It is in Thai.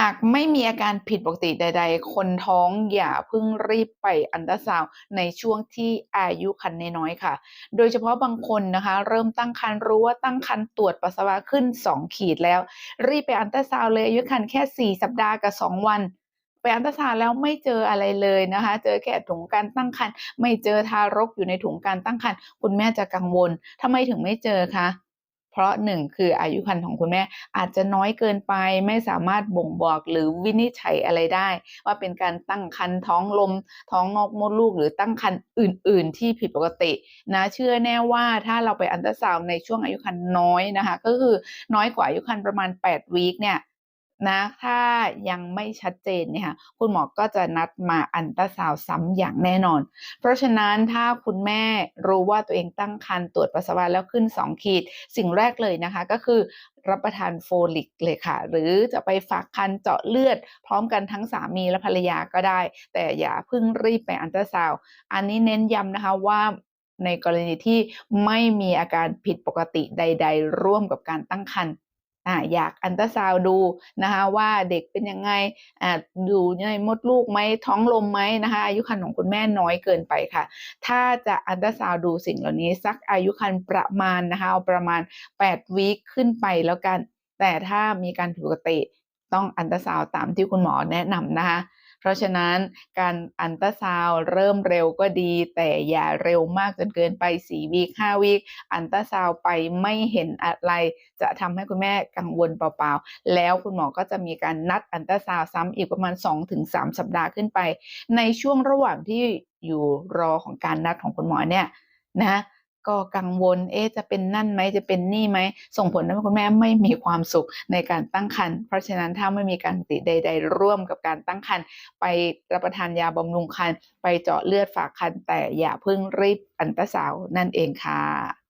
หากไม่มีอาการผิดปกติใด ๆ คนท้องอย่าเพิ่งรีบไปอัลตราซาวในช่วงที่อายุครรภ์น้อยๆค่ะ โดยเฉพาะบางคนนะคะ เริ่มตั้งครรภ์รู้ว่าตั้งครรภ์ตรวจปัสสาวะขึ้น 2 ขีดแล้ว รีบไปอัลตราซาวเลยอายุครรภ์แค่ 4 สัปดาห์กับ 2 วันไปอัลตราซาวแล้วไม่เจออะไรเลยนะคะ เจอแค่ถุงการตั้งครรภ์ไม่เจอทารกอยู่ในถุงการตั้งครรภ์คุณแม่จะกังวลทำไมถึงไม่เจอคะ เพราะหนึ่งคืออายุครรภ์ของคุณแม่อาจจะน้อยเกินไปไม่สามารถบ่งบอกหรือวินิจฉัยอะไรได้ ว่าเป็นการตั้งครรภ์ท้องลม ท้องนอกมดลูก หรือตั้งครรภ์อื่น ๆ ที่ผิดปกตินะเชื่อแน่ว่าถ้าเราไปอันตราซาวในช่วงอายุครรภ์น้อยนะคะ ก็คือน้อยกว่าอายุครรภ์ประมาณ8วีคเนี่ย นะถ้ายังไม่ชัดเจนเนี่ยค่ะคุณหมอก็จะนัดมาอัลตราซาวซ้ำอย่างแน่นอน เพราะฉะนั้นถ้าคุณแม่รู้ว่าตัวเองตั้งครรภ์ตรวจปัสสาวะแล้วขึ้น 2 ขีด สิ่งแรกเลยนะคะก็คือรับประทานโฟลิกเลยค่ะ หรือจะไปฝากคันเจาะเลือด พร้อมกันทั้งสามีและภรรยาก็ได้ แต่อย่าเพิ่งรีบไปอัลตราซาวอันนี้เน้นย้ำนะคะว่าในกรณีที่ไม่มีอาการผิดปกติใด ๆ ร่วมกับการตั้งครรภ์ อ่าอยากอันตราซาวดูนะคะว่าเด็กเป็นยังไงอ่าดูในมดลูกไหมท้องลมไหมนะคะอายุครรภ์ของคุณแม่น้อยเกินไปค่ะ ถ้าจะอันตราซาวดูสิ่งเหล่านี้สักอายุครรภ์ประมาณนะคะเอาประมาณ8วีคขึ้นไปแล้วกัน แต่ถ้ามีการผิดปกติต้องอันตราซาวตามที่คุณหมอแนะนำนะคะ เพราะฉะนั้นการอัลตราซาวเริ่มเร็วก็ดี แต่อย่าเร็วมากจนเกินไป4วีค5วีคอัลตราซาวไปไม่เห็นอะไร จะทำให้คุณแม่กังวลเปล่าๆ แล้วคุณหมอก็จะมีการนัดอัลตราซาวซ้ำอีกประมาณ 2-3 สัปดาห์ขึ้นไป ในช่วงระหว่างที่อยู่รอของการนัดของคุณหมอเนี่ยนะ ก็กังวล เอ๊ะจะเป็นนั่นไหมจะเป็นนี่ไหม ส่งผลทำให้คุณแม่ไม่มีความสุขในการตั้งครรภ์ เพราะฉะนั้นถ้าไม่มีการติใด ๆ ร่วมกับการตั้งครรภ์ไปรับประทานยาบำรุงครรภ์ไปเจาะเลือดฝากครรภ์แต่อย่าเพิ่งรีบอันตราซาวนั่นเองค่ะ